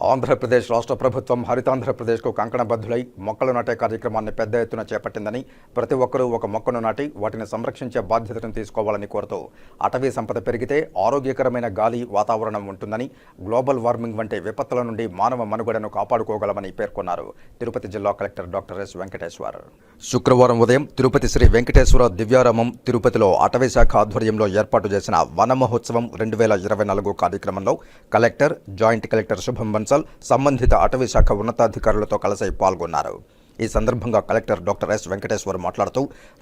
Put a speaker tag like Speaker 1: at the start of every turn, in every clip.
Speaker 1: ఆంధ్రప్రదేశ్ రాష్ట్ర ప్రభుత్వం హరితాంధ్రప్రదేశ్కు కంకణబద్ధులై మొక్కలు నాటే కార్యక్రమాన్ని పెద్ద ఎత్తున చేపట్టిందని ప్రతి ఒక్కరూ ఒక మొక్కను నాటి వాటిని సంరక్షించే బాధ్యతను తీసుకోవాలని కోరుతూ అటవీ సంపద పెరిగితే ఆరోగ్యకరమైన గాలి వాతావరణం ఉంటుందని గ్లోబల్ వార్మింగ్ వంటి విపత్తుల నుండి మానవ మనుగడను కాపాడుకోగలమని పేర్కొన్నారు తిరుపతి జిల్లా కలెక్టర్ డాక్టర్ ఎస్ వెంకటేశ్వర్. శుక్రవారం ఉదయం తిరుపతి శ్రీ వెంకటేశ్వర దివ్యారామం తిరుపతిలో అటవీ శాఖ ఆధ్వర్యంలో ఏర్పాటు చేసిన వన మహోత్సవం రెండు వేల ఇరవై నాలుగు కార్యక్రమంలో కలెక్టర్ జాయింట్ కలెక్టర్ శుభం బన్సల్ సంబంధిత అటవీ శాఖ ఉన్నతాధికారులతో కలిసి పాల్గొన్నారు. ఈ సందర్భంగా కలెక్టర్ డాక్టర్ ఎస్ వెంకటేశ్వర్ మాట్లాడుతూ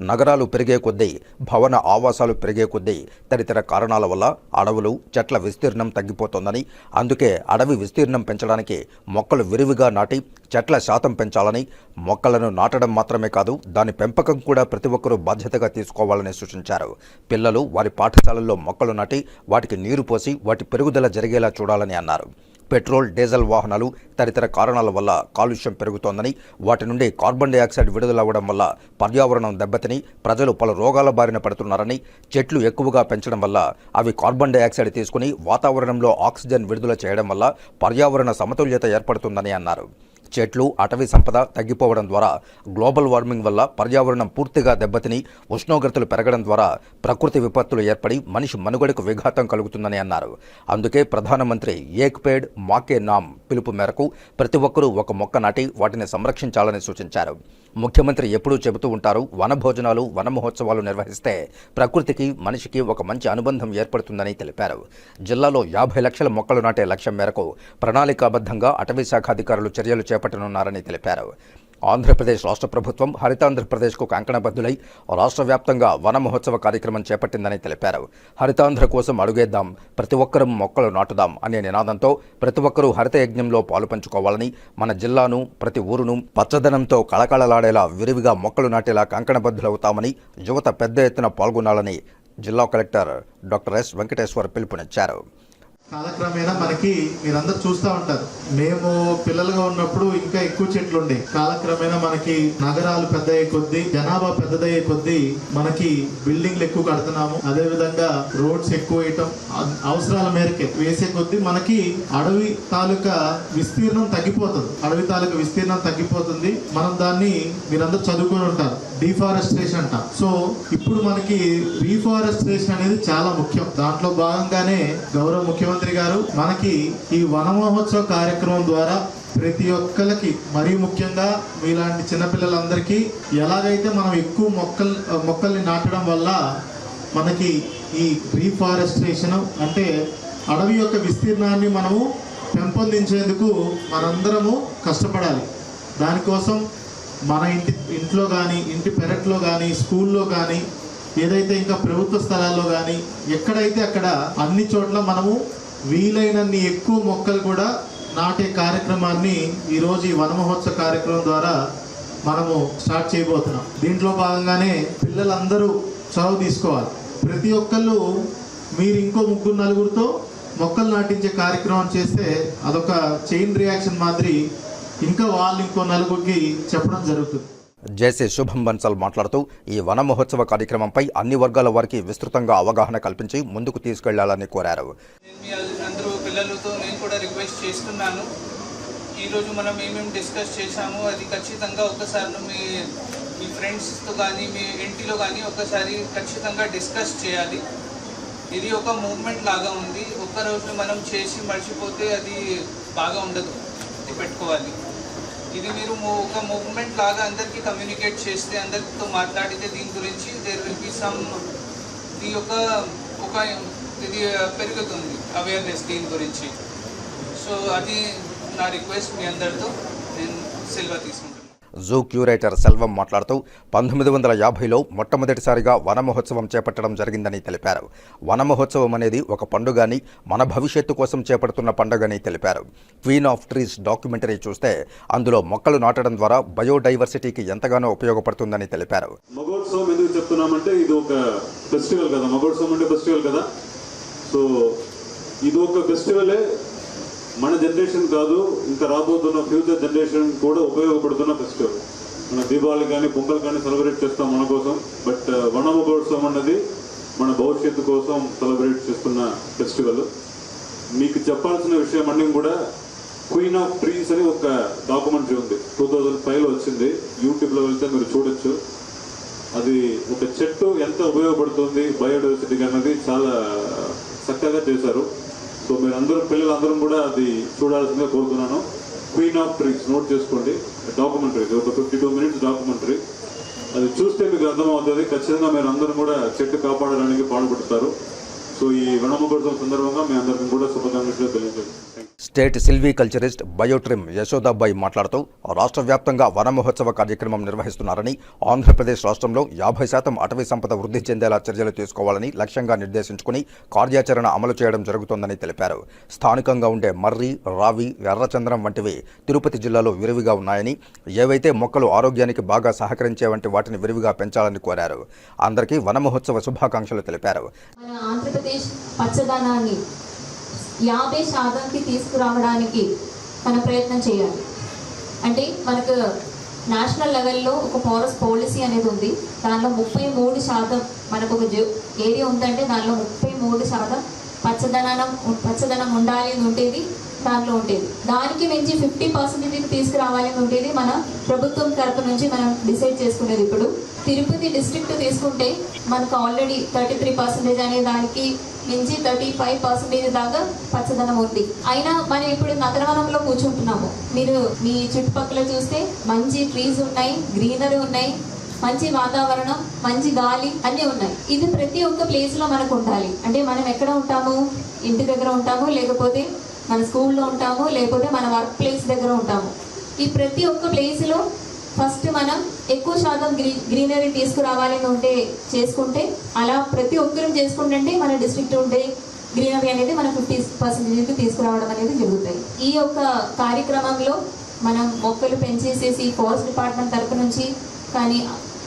Speaker 1: నగరాలు పెరిగే కొద్దీ భవన ఆవాసాలు పెరిగే కొద్దీ తదితర కారణాల వల్ల అడవులు చెట్ల విస్తీర్ణం తగ్గిపోతోందని అందుకే అడవి విస్తీర్ణం పెంచడానికి మొక్కలు విరివిగా నాటి చెట్ల శాతం పెంచాలని మొక్కలను నాటడం మాత్రమే కాదు దాని పెంపకం కూడా ప్రతి ఒక్కరూ బాధ్యతగా తీసుకోవాలని సూచించారు. పిల్లలు వారి పాఠశాలల్లో మొక్కలు నాటి వాటికి నీరు పోసి వాటి పెరుగుదల జరిగేలా చూడాలని అన్నారు. పెట్రోల్ డీజిల్ వాహనాలు తదితర కారణాల వల్ల కాలుష్యం పెరుగుతోందని వాటి నుండి కార్బన్ డైఆక్సైడ్ విడుదలవ్వడం వల్ల పర్యావరణం దెబ్బతిని ప్రజలు పలు రోగాల బారిన పడుతున్నారని చెట్లు ఎక్కువగా పెంచడం వల్ల అవి కార్బన్ డైఆక్సైడ్ తీసుకుని వాతావరణంలో ఆక్సిజన్ విడుదల చేయడం వల్ల పర్యావరణ సమతుల్యత ఏర్పడుతుందని అన్నారు. చెట్లు అటవీ సంపద తగ్గిపోవడం ద్వారా గ్లోబల్ వార్మింగ్ వల్ల పర్యావరణం పూర్తిగా దెబ్బతిని ఉష్ణోగ్రతలు పెరగడం ద్వారా ప్రకృతి విపత్తులు ఏర్పడి మనిషి మనుగడకు విఘాతం కలుగుతుందని అన్నారు. అందుకే ప్రధానమంత్రి ఏక్ పేడ్ మాకే నామ్ పిలుపు మేరకు ప్రతి ఒక్కరూ ఒక మొక్క నాటి వాటిని సంరక్షించాలని సూచించారు. ముఖ్యమంత్రి ఎప్పుడూ చెబుతూ ఉంటారు వన భోజనాలు వన మహోత్సవాలు నిర్వహిస్తే ప్రకృతికి మనిషికి ఒక మంచి అనుబంధం ఏర్పడుతుందని తెలిపారు. జిల్లాలో యాభై లక్షల మొక్కలు నాటే లక్ష్యం మేరకు ప్రణాళికాబద్ధంగా అటవీ శాఖ అధికారులు చర్యలు చేపట్టనున్నారని తెలిపారు. ఆంధ్రప్రదేశ్ రాష్ట్ర ప్రభుత్వం హరితాంధ్రప్రదేశ్కు కంకణబద్ధులై రాష్ట్ర వ్యాప్తంగా వన మహోత్సవ కార్యక్రమం చేపట్టిందని తెలిపారు. హరితాంధ్ర కోసం అడుగేద్దాం ప్రతి ఒక్కరూ మొక్కలు నాటుదాం అనే నినాదంతో ప్రతి ఒక్కరూ హరిత యజ్ఞంలో పాలు పంచుకోవాలని మన జిల్లాను ప్రతి ఊరును పచ్చదనంతో కళకళలాడేలా విరివిగా మొక్కలు నాటేలా కంకణబద్ధులవుతామని యువత పెద్ద ఎత్తున పాల్గొనాలని జిల్లా కలెక్టర్ డాక్టర్ ఎస్ వెంకటేశ్వర్ పిలుపునిచ్చారు.
Speaker 2: కాలక్రమేణా మనకి మీరందరూ చూస్తూ ఉంటారు. మేము పిల్లలుగా ఉన్నప్పుడు ఇంకా ఎక్కువ చెట్లు ఉండే. కాలక్రమేణా మనకి నగరాలు పెద్దయ్యే కొద్దీ జనాభా పెద్దదయ్యే కొద్దీ మనకి బిల్డింగ్లు ఎక్కువ కడుతున్నాము. అదే విధంగా రోడ్స్ ఎక్కువ వేయటం అ- అవసరాల మేరకే వేసే కొద్దీ మనకి అడవి తాలూకా విస్తీర్ణం తగ్గిపోతుంది. అడవి తాలూకా విస్తీర్ణం తగ్గిపోతుంది. మనం దాన్ని మీరందరూ చదువుకొని ఉంటారు. డిఫారెస్ట్రేషన్ అంట. సో ఇప్పుడు మనకి రీఫారెస్ట్రేషన్ అనేది చాలా ముఖ్యం. దాంట్లో భాగంగానే గౌరవ ముఖ్యమంత్రి గారు మనకి ఈ వన మహోత్సవ కార్యక్రమం ద్వారా ప్రతి ఒక్కరికి మరీ ముఖ్యంగా మీలాంటి చిన్నపిల్లలందరికీ ఎలాగైతే మనం ఎక్కువ మొక్కలు మొక్కల్ని నాటడం వల్ల మనకి ఈ రీఫారెస్టేషన్ అంటే అడవి యొక్క విస్తీర్ణాన్ని మనము పెంపొందించేందుకు మనందరము కష్టపడాలి. దానికోసం మన ఇంటి ఇంట్లో కానీ ఇంటి పెరట్లో కానీ స్కూల్లో కానీ ఏదైతే ఇంకా ప్రభుత్వ స్థలాల్లో కానీ ఎక్కడైతే అక్కడ అన్ని చోట్ల మనము వీలైనన్ని ఎక్కువ మొక్కలు కూడా నాటే కార్యక్రమాన్ని ఈరోజు ఈ వనమహోత్సవ కార్యక్రమం ద్వారా మనము స్టార్ట్ చేయబోతున్నాం. దీంట్లో భాగంగానే పిల్లలందరూ చొరవ తీసుకోవాలి. ప్రతి ఒక్కళ్ళు మీరు ఇంకో ముగ్గురు నలుగురితో మొక్కలు నాటించే కార్యక్రమం చేస్తే అదొక చైన్ రియాక్షన్ మాదిరి ఇంకా వాళ్ళు ఇంకో నలుగురికి చెప్పడం జరుగుతుంది.
Speaker 1: జేసీ శుభం బన్సల్ మాట్లాడుతూ ఈ వన మహోత్సవ కార్యక్రమంపై అన్ని వర్గాల వారికి విస్తృతంగా అవగాహన కల్పించి ముందుకు తీసుకెళ్ళాలని కోరారు.
Speaker 3: అందరూ పిల్లలతో నేను కూడా రిక్వెస్ట్ చేస్తున్నాను. ఈరోజు మనం ఏమేమి డిస్కస్ చేశామో అది ఖచ్చితంగా ఒకసారి మీ మీ ఫ్రెండ్స్తో కానీ మీ ఇంటిలో కానీ ఒకసారి ఖచ్చితంగా డిస్కస్ చేయాలి. ఇది ఒక మూమెంట్ లాగా ఉంది. ఒక్క రోజు మనం చేసి మర్చిపోతే అది బాగా ఉండదు. పెట్టుకోవాలి. ఇది మీరు ఒక మూవ్మెంట్ లాగా అందరికీ కమ్యూనికేట్ చేస్తే అందరితో మాట్లాడితే దీని గురించి దేర్ విల్ బి సమ్ ఇది ఒక ఒక ఇది పెరుగుతుంది అవేర్నెస్ దీని గురించి. సో అది నా రిక్వెస్ట్ మీ అందరితో. నేను సెలవు తీసుకుంటాను.
Speaker 1: జూ క్యూరేటర్ సెల్వం మాట్లాడుతూ పంతొమ్మిది వందల యాభైలో మొట్టమొదటిసారిగా వనమహోత్సవం చేపట్టడం జరిగిందని తెలిపారు. వనమహోత్సవం అనేది ఒక పండుగని మన భవిష్యత్తు కోసం చేపడుతున్న పండుగని తెలిపారు. క్వీన్ ఆఫ్ ట్రీస్ డాక్యుమెంటరీ చూస్తే అందులో మొక్కలు నాటడం ద్వారా బయోడైవర్సిటీకి ఎంతగానో ఉపయోగపడుతుందని తెలిపారు.
Speaker 4: మగోత్సవం ఎందుకు చెప్తున్నామంటే ఇది ఒక ఫెస్టివల్ కదా. మగోత్సవం అంటే ఫెస్టివల్ కదా. సో ఇది ఒక ఫెస్టివలే మన జనరేషన్ కాదు ఇంకా రాబోతున్న ఫ్యూచర్ జనరేషన్ కూడా ఉపయోగపడుతున్న ఫెస్టివల్ మన దీపావళి కానీ పొంగల్ కానీ సెలబ్రేట్ చేస్తాం మన కోసం. బట్ uh, వన మగోత్సవం అన్నది మన భవిష్యత్తు కోసం సెలబ్రేట్ చేస్తున్న ఫెస్టివల్ మీకు చెప్పాల్సిన విషయం అన్నీ కూడా క్వీన్ ఆఫ్ ట్రీస్ అని ఒక డాక్యుమెంటరీ ఉంది. టూ థౌజండ్ ఫైవ్లో వచ్చింది. యూట్యూబ్లో వెళ్తే మీరు చూడొచ్చు. అది ఒక చెట్టు ఎంత ఉపయోగపడుతుంది బయోడైవర్సిటీకి అన్నది చాలా చక్కగా చేశారు. సో మీరు అందరూ పిల్లలందరూ కూడా అది చూడాల్సిందిగా కోరుతున్నాను. క్వీన్ ఆఫ్ ట్రీస్ నోట్ చేసుకోండి. డాక్యుమెంటరీ ఒక ఫిఫ్టీ టూ మినిట్స్ డాక్యుమెంటరీ అది చూస్తే మీకు అర్థమవుతుంది. ఖచ్చితంగా మీరు అందరూ కూడా చెట్టు కాపాడడానికి పాల్పడతారు. సో ఈ వనమహోత్సవం సందర్భంగా మీ అందరికీ కూడా శుభాకాంక్షలు తెలియజేస్తాను
Speaker 1: స్టేట్ సిల్వీకల్చరిస్ట్ బయోట్రిమ్ యశోదాబాయి మాట్లాడుతూ రాష్ట్ర వ్యాప్తంగా వన మహోత్సవ కార్యక్రమం నిర్వహిస్తున్నారని ఆంధ్రప్రదేశ్ రాష్ట్రంలో యాభై శాతం అటవీ సంపద వృద్ధి చెందేలా చర్యలు తీసుకోవాలని లక్ష్యంగా నిర్దేశించుకుని కార్యాచరణ అమలు చేయడం జరుగుతోందని తెలిపారు. స్థానికంగా ఉండే మర్రి రావి ఎర్రచంద్రం వంటివి తిరుపతి జిల్లాలో విరివిగా ఉన్నాయని ఏవైతే మొక్కలు ఆరోగ్యానికి బాగా సహకరించే వంటి వాటిని విరివిగా పెంచాలని కోరారు. అందరికీ వన మహోత్సవ శుభాకాంక్షలు తెలిపారు.
Speaker 5: మన పచ్చదనాన్ని యాభై శాతంకి తీసుకురావడానికి మన ప్రయత్నం చేయాలి. అంటే మనకు నేషనల్ లెవెల్లో ఒక ఫారెస్ట్ పాలసీ అనేది ఉంది. దానిలో ముప్పై మూడు శాతం మనకు ఒక ఏరియా ఉందంటే దానిలో ముప్పై మూడు శాతం పచ్చదనం పచ్చదనం ఉండాలి అని ఉండేది దాంట్లో ఉండేది. దానికి మించి ఫిఫ్టీ పర్సెంటేజ్ తీసుకురావాలని ఉండేది మన ప్రభుత్వం తరపు నుంచి మనం డిసైడ్ చేసుకునేది. ఇప్పుడు తిరుపతి డిస్ట్రిక్ట్ తీసుకుంటే మనకు ఆల్రెడీ థర్టీ త్రీ పర్సెంటేజ్ అనే దానికి మించి థర్టీ ఫైవ్ పర్సెంటేజ్ దాకా పచ్చదనం ఉంది. అయినా మనం ఇప్పుడు నగరవనంలో కూర్చుంటున్నాము. మీరు మీ చుట్టుపక్కల చూస్తే మంచి ట్రీస్ ఉన్నాయి గ్రీనరీ ఉన్నాయి మంచి వాతావరణం మంచి గాలి అన్నీ ఉన్నాయి. ఇది ప్రతి ఒక్క ప్లేస్లో మనకు ఉండాలి. అంటే మనం ఎక్కడ ఉంటాము? ఇంటి దగ్గర ఉంటాము లేకపోతే మన స్కూల్లో ఉంటాము లేకపోతే మన వర్క్ ప్లేస్ దగ్గర ఉంటాము. ఈ ప్రతి ఒక్క ప్లేస్లో ఫస్ట్ మనం ఎక్కువ శాతం గ్రీ గ్రీనరీ తీసుకురావాలని ఉంటే చేసుకుంటే అలా ప్రతి ఒక్కరూ చేసుకుంటుంటే మన డిస్ట్రిక్ట్ ఉండే గ్రీనరీ అనేది మనం ఫిఫ్టీ పర్సెంటేజ్కి తీసుకురావడం అనేది జరుగుతాయి. ఈ యొక్క కార్యక్రమంలో మనం మొక్కలు పెంచేసేసి ఫారెస్ట్ డిపార్ట్మెంట్ తరపు నుంచి కానీ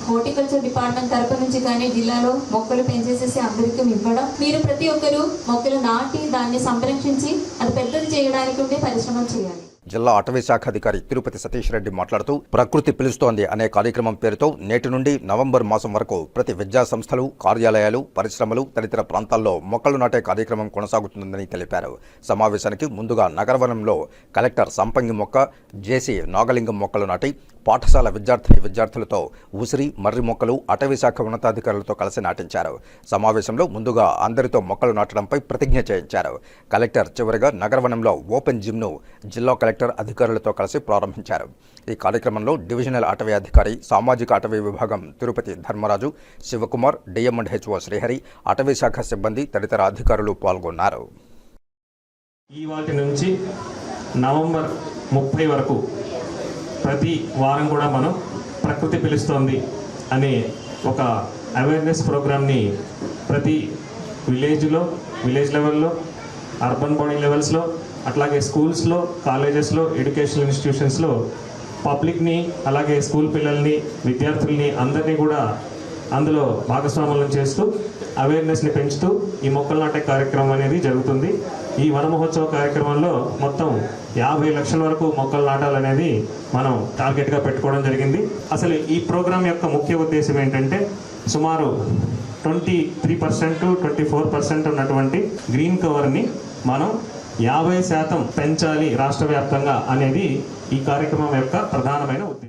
Speaker 5: హార్టికల్చర్ డిపార్ట్మెంట్ తరపు నుంచి కానీ జిల్లాలో మొక్కలు పెంచేసేసి అందరికీ ఇవ్వడం. మీరు ప్రతి ఒక్కరూ మొక్కలు నాటి దాన్ని సంరక్షించి అది పెద్దది చేయడానికి ఉండే పరిశ్రమలు చేయాలి.
Speaker 1: జిల్లా అటవీ శాఖ అధికారి తిరుపతి సతీష్ రెడ్డి మాట్లాడుతూ ప్రకృతి పిలుస్తోంది అనే కార్యక్రమం పేరుతో నేటి నుండి నవంబర్ మాసం వరకు ప్రతి విద్యా సంస్థలు కార్యాలయాలు పరిశ్రమలు తదితర ప్రాంతాల్లో మొక్కలు నాటే కార్యక్రమం కొనసాగుతుందని తెలిపారు. సమావేశానికి ముందుగా నగరవనంలో కలెక్టర్ సంపంగి మొక్క జేసీ నాగలింగం మొక్కలు నాటి పాఠశాల విద్యార్థిని విద్యార్థులతో ఉసిరి మర్రి మొక్కలు అటవీ శాఖ ఉన్నతాధికారులతో కలిసి నాటించారు. సమావేశంలో ముందుగా అందరితో మొక్కలు నాటడంపై ప్రతిజ్ఞ చేయించారు. కలెక్టర్ చివరిగా నగరవనంలో ఓపెన్ జిమ్ను జిల్లా కలెక్టర్ అధికారులతో కలిసి ప్రారంభించారు. ఈ కార్యక్రమంలో డివిజనల్ అటవీ అధికారి సామాజిక అటవీ విభాగం తిరుపతి ధర్మరాజు శివకుమార్ డిఎంఎండ్ హెచ్ఓ శ్రీహరి అటవీ శాఖ సిబ్బంది తదితర అధికారులు పాల్గొన్నారు.
Speaker 6: ఈ వాటి నుంచి నవంబర్ ముప్పై వరకు ప్రతి వారం కూడా మనం ప్రకృతి పిలుస్తోంది అనే ఒక అవేర్నెస్ ప్రోగ్రామ్ని ప్రతి విలేజ్లో విలేజ్ లెవెల్లో అర్బన్ బాడీ లెవెల్స్లో అట్లాగే స్కూల్స్లో కాలేజెస్లో ఎడ్యుకేషనల్ ఇన్స్టిట్యూషన్స్లో పబ్లిక్ని అలాగే స్కూల్ పిల్లల్ని విద్యార్థుల్ని అందరినీ కూడా అందులో భాగస్వాములను చేస్తూ అవేర్నెస్ని పెంచుతూ ఈ మొక్కలు నాటే కార్యక్రమం అనేది జరుగుతుంది. ఈ వన మహోత్సవ కార్యక్రమంలో మొత్తం యాభై లక్షల వరకు మొక్కలు నాటాలనేది మనం టార్గెట్గా పెట్టుకోవడం జరిగింది. అసలు ఈ ప్రోగ్రాం యొక్క ముఖ్య ఉద్దేశం ఏంటంటే సుమారు twenty three percent twenty four percent ఉన్నటువంటి గ్రీన్ కవర్ని మనం యాభై శాతం పెంచాలి రాష్ట్ర వ్యాప్తంగా అనేది ఈ కార్యక్రమం యొక్క ప్రధానమైన ఉద్దేశం.